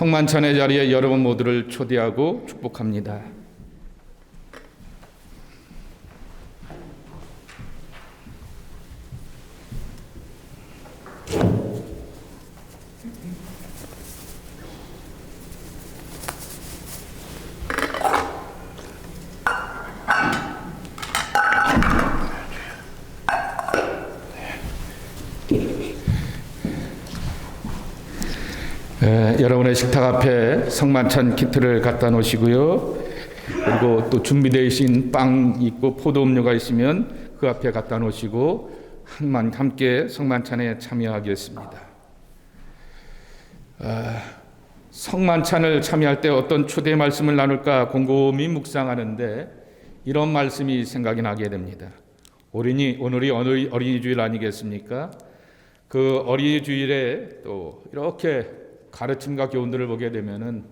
성만찬의 자리에 여러분 모두를 초대하고 축복합니다. 에, 여러분의 식탁 앞에 성만찬 키트를 갖다 놓으시고요. 그리고 또 준비되어 빵 있고 포도 음료가 있으면 그 앞에 갖다 놓으시고 한만 함께 성만찬에 참여하겠습니다. 아, 성만찬을 참여할 때 어떤 초대 말씀을 나눌까 곰곰이 묵상하는데 이런 말씀이 생각이 나게 됩니다. 어린이 오늘이 어린이 주일 아니겠습니까? 그 어린이 주일에 또 이렇게 가르침과 교훈들을 보게 되면은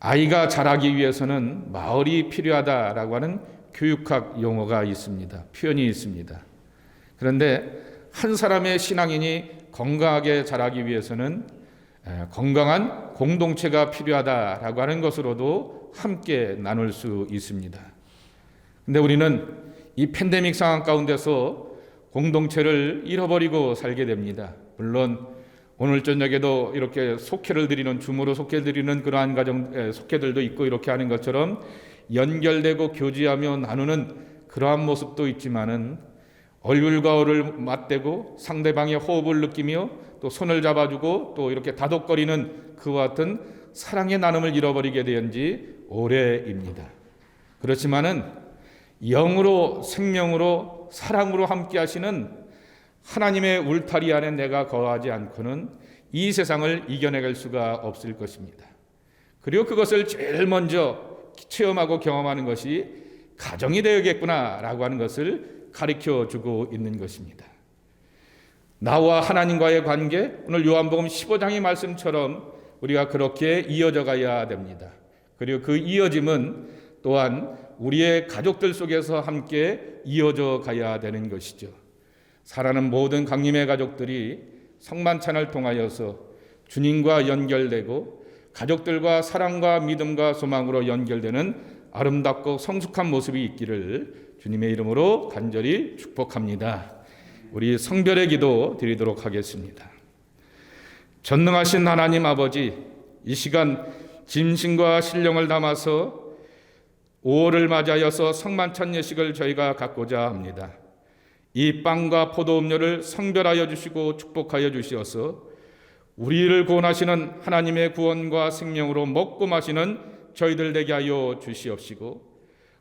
아이가 자라기 위해서는 마을이 필요하다라고 하는 교육학 용어가 있습니다. 표현이 있습니다. 그런데 한 사람의 신앙인이 건강하게 자라기 위해서는 건강한 공동체가 필요하다라고 하는 것으로도 함께 나눌 수 있습니다. 근데 우리는 이 팬데믹 상황 가운데서 공동체를 잃어버리고 살게 됩니다. 물론 오늘 저녁에도 이렇게 속회를 드리는 줌으로 속회 드리는 그러한 가정 속회들도 있고 이렇게 하는 것처럼 연결되고 교제하며 나누는 그러한 모습도 있지만은 얼굴과 얼을 맞대고 상대방의 호흡을 느끼며 또 손을 잡아주고 또 이렇게 다독거리는 그와 같은 사랑의 나눔을 잃어버리게 된 지 오래입니다. 그렇지만은 영으로 생명으로 사랑으로 함께 하시는 하나님의 울타리 안에 내가 거하지 않고는 이 세상을 이겨내갈 수가 없을 것입니다. 그리고 그것을 제일 먼저 체험하고 경험하는 것이 가정이 되어야겠구나라고 하는 것을 가르쳐 주고 있는 것입니다. 나와 하나님과의 관계, 오늘 요한복음 15장의 말씀처럼 우리가 그렇게 이어져 가야 됩니다. 그리고 그 이어짐은 또한 우리의 가족들 속에서 함께 이어져 가야 되는 것이죠. 사랑하는 모든 강림의 가족들이 성만찬을 통하여서 주님과 연결되고 가족들과 사랑과 믿음과 소망으로 연결되는 아름답고 성숙한 모습이 있기를 주님의 이름으로 간절히 축복합니다. 우리 성별의 기도 드리도록 하겠습니다. 전능하신 하나님 아버지, 이 시간 짐신과 신령을 담아서 5월을 맞이하여서 성만찬 예식을 저희가 갖고자 합니다. 이 빵과 포도 음료를 성별하여 주시고 축복하여 주시어서 우리를 구원하시는 하나님의 구원과 생명으로 먹고 마시는 저희들 되게 하여 주시옵시고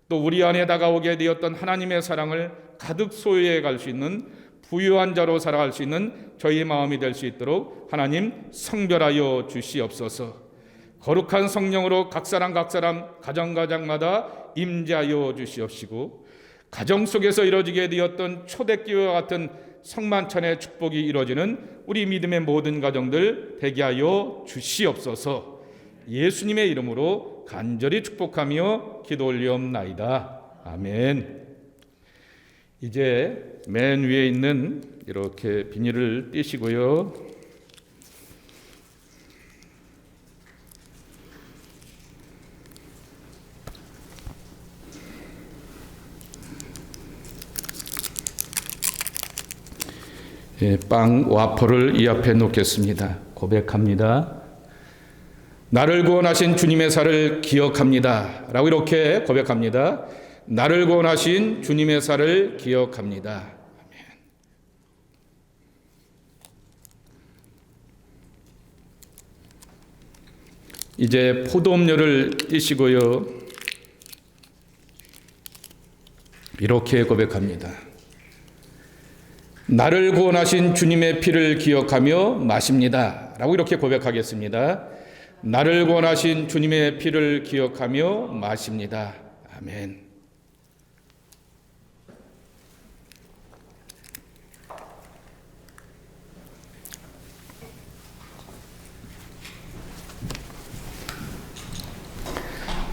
또 우리 안에 다가오게 되었던 하나님의 사랑을 가득 소유해 갈 수 있는 부유한 자로 살아갈 수 있는 저희 마음이 될 수 있도록 하나님 성별하여 주시옵소서. 거룩한 성령으로 각 사람 각 사람 가정 가정마다 임재하여 주시옵시고 가정 속에서 이루어지게 되었던 초대기와 같은 성만찬의 축복이 이루어지는 우리 믿음의 모든 가정들 되게 하여 주시옵소서. 예수님의 이름으로 간절히 축복하며 기도 올리옵나이다. 아멘. 이제 맨 위에 있는 이렇게 비닐을 떼시고요. 예, 빵 와퍼를 이 앞에 놓겠습니다. 고백합니다. 나를 구원하신 주님의 살을 기억합니다. 라고 이렇게 고백합니다. 나를 구원하신 주님의 살을 기억합니다. 이제 포도음료를 띄시고요. 이렇게 고백합니다. 나를 구원하신 주님의 피를 기억하며 마십니다. 라고 이렇게 고백하겠습니다. 나를 구원하신 주님의 피를 기억하며 마십니다. 아멘.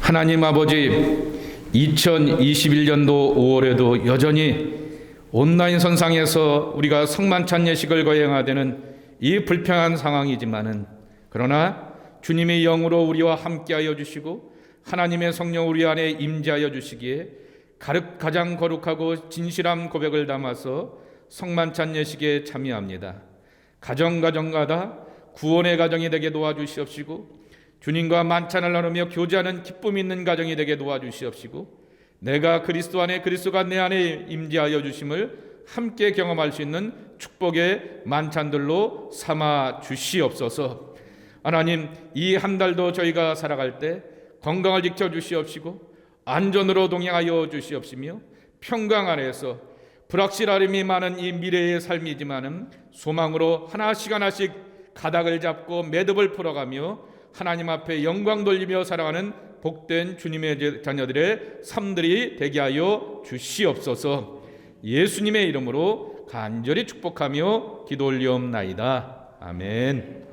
하나님 아버지 2021년도 5월에도 여전히 온라인 선상에서 우리가 성만찬 예식을 거행하되는 이 불평한 상황이지만은 그러나 주님의 영으로 우리와 함께하여 주시고 하나님의 성령 우리 안에 임재하여 주시기에 가장 거룩하고 진실한 고백을 담아서 성만찬 예식에 참여합니다. 가정 가정마다 구원의 가정이 되게 도와주시옵시고 주님과 만찬을 나누며 교제하는 기쁨 있는 가정이 되게 도와주시옵시고 내가 그리스도 안에 그리스도가 내 안에 임재하여 주심을 함께 경험할 수 있는 축복의 만찬들로 삼아 주시옵소서. 하나님 이 한 달도 저희가 살아갈 때 건강을 지켜 주시옵시고 안전으로 동행하여 주시옵시며 평강 안에서 불확실함이 많은 이 미래의 삶이지만은 소망으로 하나씩 하나씩 가닥을 잡고 매듭을 풀어가며 하나님 앞에 영광 돌리며 살아가는 복된 주님의 자녀들의 삶들이 되게 하여 주시옵소서. 예수님의 이름으로 간절히 축복하며 기도 올리옵나이다. 아멘.